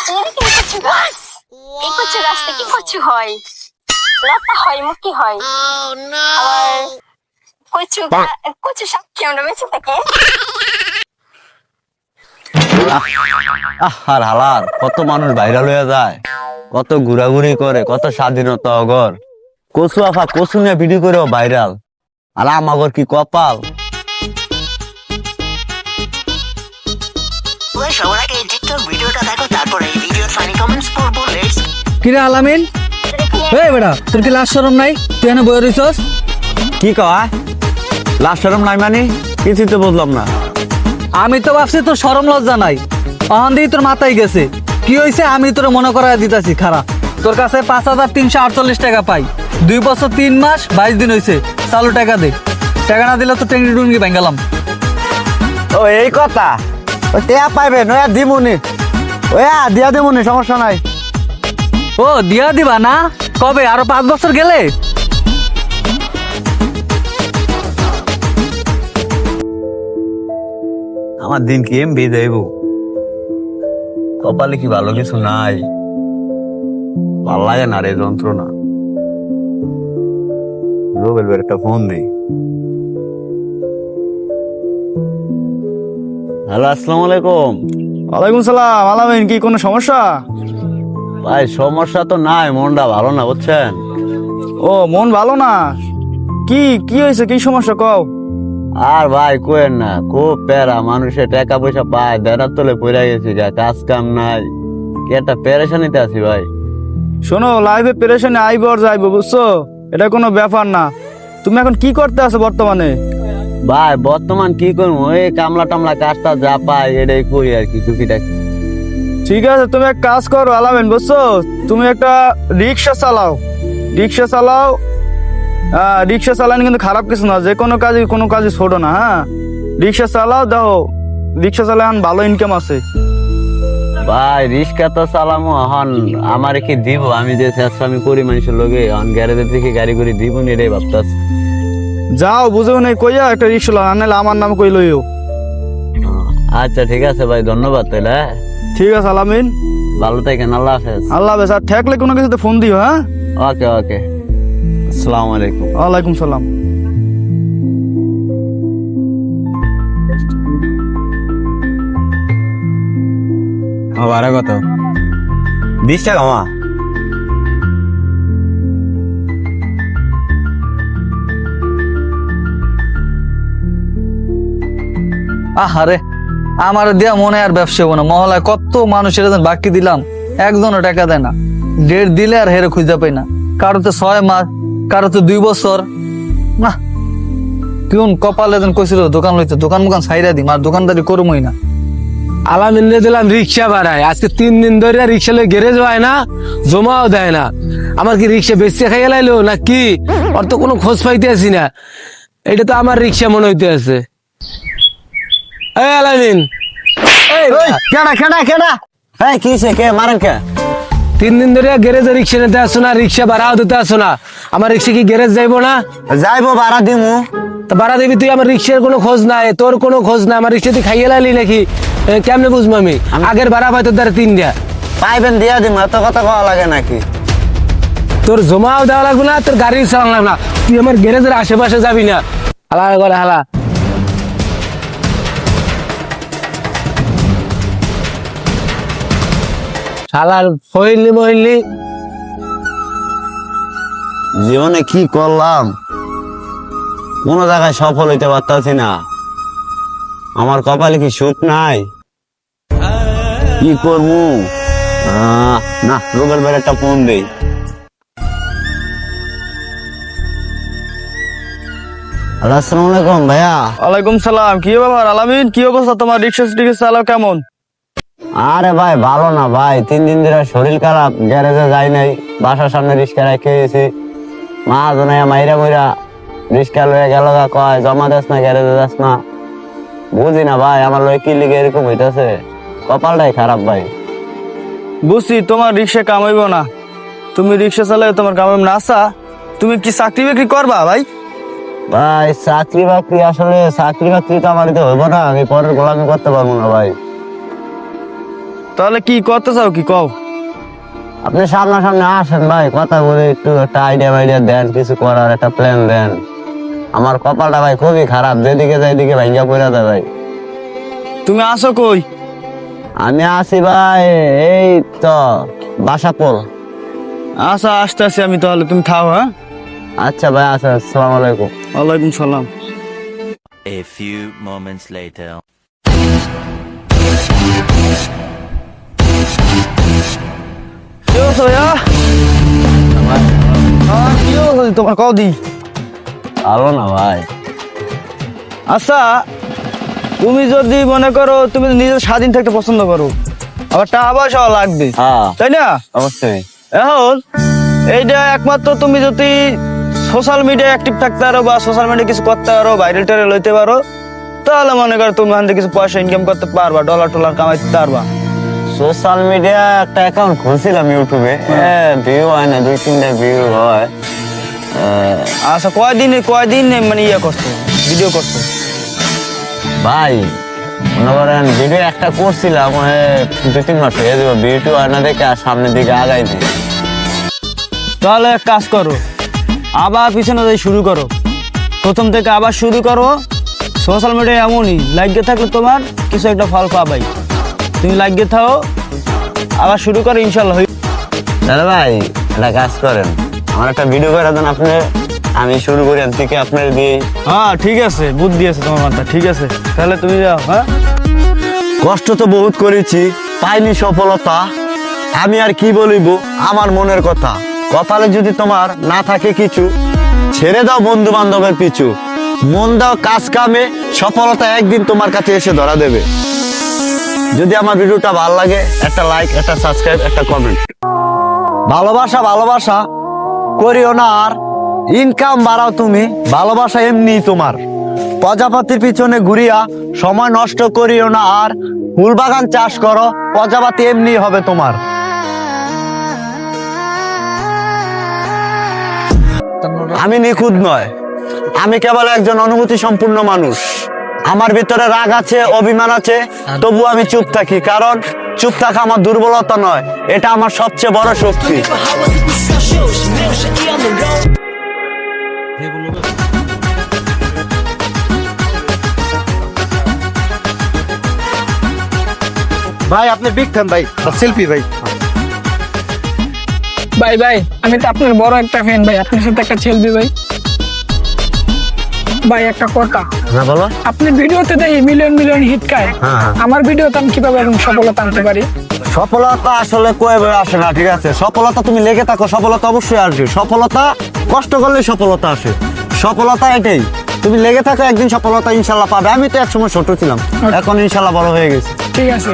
কচু গাছ এই কচু গাছ কচু হয়। লতা হয় হয়। আবার কচু কচু কি বেঁচে থাকি আহ, আর হালার কত মানুষ ভাইরাল হয়ে যায় কত ঘোরাঘুরি করে কত স্বাধীনতা অগর কচু আফা কচু নিয়ে ভিডিও করেও ভাইরাল আর আমাগর কি কপাল কিরে আলামিন? এই বেটা তোর কি লাশ শরম নাই? তুই এনে বয়ে রইছস? কি কয়? লাস্ট টাইম নাই মানে? কিছুই তো বুঝলাম না। আমি তো ভাবছি তোর শরম লজ্জা নাই। অহন দিয়ে তোর মাথায় গেছে। কি হয়েছে আমি তোর মনে করাই দিতেছি খারাপ তোর কাছে পাঁচ হাজার তিনশো আটচল্লিশ টাকা পাই। দুই বছর তিন মাস বাইশ দিন হয়েছে চালু টাকা দে। টাকা না দিলে তো টেঙ্গি টুঙ্গি ভেঙ্গালাম। ও এই কথা। ও টেয়া পাইবে নয়া দিমুনি। ওয়া দিয়া দিমুনি সমস্যা নাই। ও দিয়া দিবা না? কবে আরও পাঁচ বছর গেলে? আমার দিন কি এম বেয়ে যাইব কপালে কি ভালো কিছু নাই? ভালো লাগে না রে যন্ত্রণা। রোবেল একটা ফোন দিই। হ্যালো আসসালামু আলাইকুম। ওয়ালাইকুম সালাম আলামিন কি কোনো সমস্যা? ভাই সমস্যা তো নাই মনটা ভালো না বুঝছেন? ও মন ভালো না? কি কি হয়েছে? কি সমস্যা কও? আর ভাই কোয়েন না খুব প্যারা মানুষের টাকা পয়সা পায় দেড়ার তলে পড়ে গেছি গা কাজ কাম নাই। কি একটা পেরেশানিতে আছি ভাই। শোনো লাইভে পেরেশানি আইব আর যাইব বুঝছ? এটা কোনো ব্যাপার না। তুমি এখন কি করতে আছো বর্তমানে? ভাই বর্তমান কি করব? ওই কামলা টামলা কাজটা যা পাই এটাই করি আর কি টুকিটাকি। ঠিক আছে তুমি এক কাজ করো আলামিন বুঝছ? তুমি একটা রিক্সা চালাও। রিক্সা চালাও। হ্যাঁ রিক্সা চালানো কিন্তু খারাপ কিছু না যে কোনো কাজে কোনো কাজে ছোট না হ্যাঁ? রিক্সা চালাও দেখো রিক্সা চালায় ভালো ইনকাম আছে। ভাই রিক্সা তো চালামো এখন আমার কি দিব? আমি যে আমি করি মানুষের লোকে এখন গ্যারেজের থেকে গাড়ি করে দিব নি রে ভাবতাছি? যাও বুঝেও নেই কইয়া একটা রিক্সা নাহলে আমার নাম কই লইও। আচ্ছা ঠিক আছে ভাই ধন্যবাদ তাহলে হ্যাঁ? ঠিক আছে আলামিন। ভালো থাকেন আল্লাহ হাফেজ। আল্লাহ হাফেজ আর ঠেকলে কোনো কিছুতে ফোন দিও হ্যাঁ? ওকে ওকে। আসসালামু আলাইকুম। ওয়ালাইকুম সালাম। ভাড়া কত বিশ টাকা মা। আহারে। আমার দিয়া মনে আর ব্যবসা হব না। মহলায় কত মানুষের বাকি দিলাম, একজনও টাকা দেয় না। ডেট দিলে আর হেরে খুঁজে পাই না। কারোতে ছয় মাস, কারও তো দুই বছর। না কিউন কপালে যেন কইছিল, দোকান লইতে, দোকান মোকান সাইরা দিম, আর দোকানদারি করবই না। আলামিনে দিলাম রিক্সা ভাড়ায়। আজকে তিন দিন ধরে রিক্সা লই গ্যারেজ হয় না, জমাও দেয় না। আমার কি রিক্সা বেচতে খাইয়ে লাইলো, না কি? ওর তো কোনো খোঁজ পাইতে আছি না। এটা তো আমার রিক্সা মনে হইতে আছে। এই আলামিন এই কেডা কেডা কেডা? হ্যাঁ কি সে কে মারেন কে? তিন দিন ধরে গ্যারেজে রিক্সা নিতে আসো না রিক্সা ভাড়াও দিতে আসো না। আমার রিক্সা কি গ্যারেজ যাইবো না? যাইবো ভাড়া দিমু। তা ভাড়া দিবি তুই আমার রিক্সার কোনো খোঁজ নাই তোর কোনো খোঁজ নাই আমার রিক্সা তুই খাইয়ে লাইলি নাকি? কেমনে বুঝব আমি? আগের ভাড়া পাই তোর দ্বারা তিন দিয়া। পাইবেন দিয়া দিমু এত কথা কওয়া লাগে নাকি? তোর জমাও দেওয়া লাগবে না তোর গাড়ি চালানো লাগবে না। তুই আমার গ্যারেজের আশেপাশে যাবি না। হালা করে হালা। শালার ফইলি মহিলি। জীবনে কি করলাম? কোনো জায়গায় সফল হইতে পারতাছি না। আমার কপালে কি সুখ নাই? কি করব? আহ, না রুবেল ভাইয়ের একটা ফোন দেই। আসসালামু আলাইকুম ভাইয়া। ওয়ালাইকুম সালাম কি ব্যাপার? আলামিন কি অবস্থা? তোমার রিক্সা টিক্সা চালাও কেমন? আরে ভাই ভালো না ভাই। তিন দিন ধরে শরীর খারাপ গ্যারেজে যাই নাই বাসার সামনে রিক্সা রেখে গেছি। মা জনাইয়া মাইরা মইরা রিক্সা লয়ে গেল কয় জমা দেস না গ্যারেজে যাস না। বুঝি না ভাই আমার লয়ে কি লিগে এরকম হইতাছে? কপালটাই খারাপ ভাই। বুঝছি তোমার রিক্সা কামাইবো না। তুমি রিক্সা চালাও তোমার কামাইব না। আচ্ছা তুমি কি চাকরি বাকরি করবা ভাই? ভাই চাকরি বাকরি আসলে চাকরি বাকরি তো আমার দিতে হইব না আমি পরের গোলামি করতে পারব না ভাই। তাহলে কি করতে চাও কি কও? আপনি সামনাসামনি আসেন ভাই কথা বলে একটু একটা আইডিয়া আইডিয়া দেন কিছু করার একটা প্ল্যান দেন। আমার কপালটা ভাই খুবই খারাপ যেদিকে যাই দিকে ভাঙ্গা পড়ে দেয় ভাই। তুমি আসো কই? আমি আসি ভাই এই তো বাসাপোল। আসা আসতে আসি আমি তাহলে তুমি থাও হ্যাঁ? আচ্ছা ভাই আচ্ছা আসসালামু আলাইকুম। ওয়ালাইকুম সালাম। A few moments later. কি তোমার না ভাই আচ্ছা তুমি যদি মনে করো তুমি নিজের স্বাধীন থাকতে পছন্দ করো। আবার টাকা পয়সাও লাগবে। তাই না? অবশ্যই এখন এইটা একমাত্র তুমি যদি সোশ্যাল মিডিয়ায় অ্যাক্টিভ থাকতে পারো বা সোশ্যাল মিডিয়া কিছু করতে পারো ভাইরাল টাইরাল লইতে পারো তাহলে মনে করো তুমি কিছু পয়সা ইনকাম করতে পারবা ডলার টলার কামাইতে পারবা। সোশ্যাল মিডিয়া একটা অ্যাকাউন্ট খুলছিলাম ইউটিউবে ভিউ হয়। না দুই তিনটা ভিউ হয়। আচ্ছা কয়দিন কয়দিন মানে ইয়ে করছ? ভিডিও করছ? ভাই মনে করেন ভিডিও একটা করছিলাম দু তিন মাস হয়ে যাবে ভিডিও হয় না দেখে আর সামনের দিকে আগাই নেই। তাহলে এক কাজ করো আবার পিছনে যাই শুরু করো। প্রথম থেকে আবার শুরু করো। সোশ্যাল মিডিয়া এমনই লাগিয়ে থাকলে তোমার কিছু একটা ফল পাবাই। তুমি লাগিয়ে থাও। আবার শুরু করো ইনশাল্লাহ। তাহলে ভাই একটা কাজ করেন। আমার একটা ভিডিও করে দেন আপনি। আমি শুরু করি এর থেকে আপনার দিয়ে হ্যাঁ ঠিক আছে বুদ্ধি আছে তোমার মাথা ঠিক আছে। তাহলে তুমি যাও হ্যাঁ? কষ্ট তো বহুত করেছি পাইনি সফলতা। আমি আর কি বলিব আমার মনের কথা। কপালে যদি তোমার না থাকে কিছু ছেড়ে দাও বন্ধু বান্ধবের পিছু। মন দাও কাজ কামে সফলতা একদিন তোমার কাছে এসে ধরা দেবে। যদি আমার ভিডিওটা ভালো লাগে, একটা লাইক একটা সাবস্ক্রাইব একটা কমেন্ট ভালোবাসা ভালোবাসা করিও না আর। ইনকাম বাড়াও তুমি, ভালোবাসা এমনি তোমার। প্রজাপতির পিছনে ঘুরিয়া সময় নষ্ট করিও না আর। ফুল বাগান চাষ করো, প্রজাপতি এমনি হবে তোমার। আমি নিখুঁত নয়। আমি কেবল একজন অনুভূতি সম্পূর্ণ মানুষ। আমার ভিতরে রাগ আছে অভিমান আছে তবু আমি চুপ থাকি কারণ চুপ থাকা আমার দুর্বলতা নয় এটা আমার সবচেয়ে বড় শক্তি। ভাই আপনি বিগ ফ্যান ভাই সেলফি ভাই। ভাই ভাই আমি তো আপনার বড় একটা ফ্যান ভাই আপনার সাথে একটা ছেলবি ভাই। ভাই একটা কথা। হ্যাঁ বলো। আপনি ভিডিওতে দেখি মিলিয়ন মিলিয়ন হিট খায়। হ্যাঁ। আমার ভিডিওতে আমি কীভাবে এরকম সফলতা আনতে পারি? সফলতা আসলে কয়ে আসে না ঠিক আছে? সফলতা তুমি লেগে থাকো সফলতা অবশ্যই আসবে। সফলতা কষ্ট করলে সফলতা আসে। সফলতা এটাই। তুমি লেগে থাকো একদিন সফলতা ইনশাল্লাহ পাবে। আমি তো একসময় ছোট ছিলাম। এখন ইনশাল্লাহ বড় হয়ে গেছি। ঠিক আছে।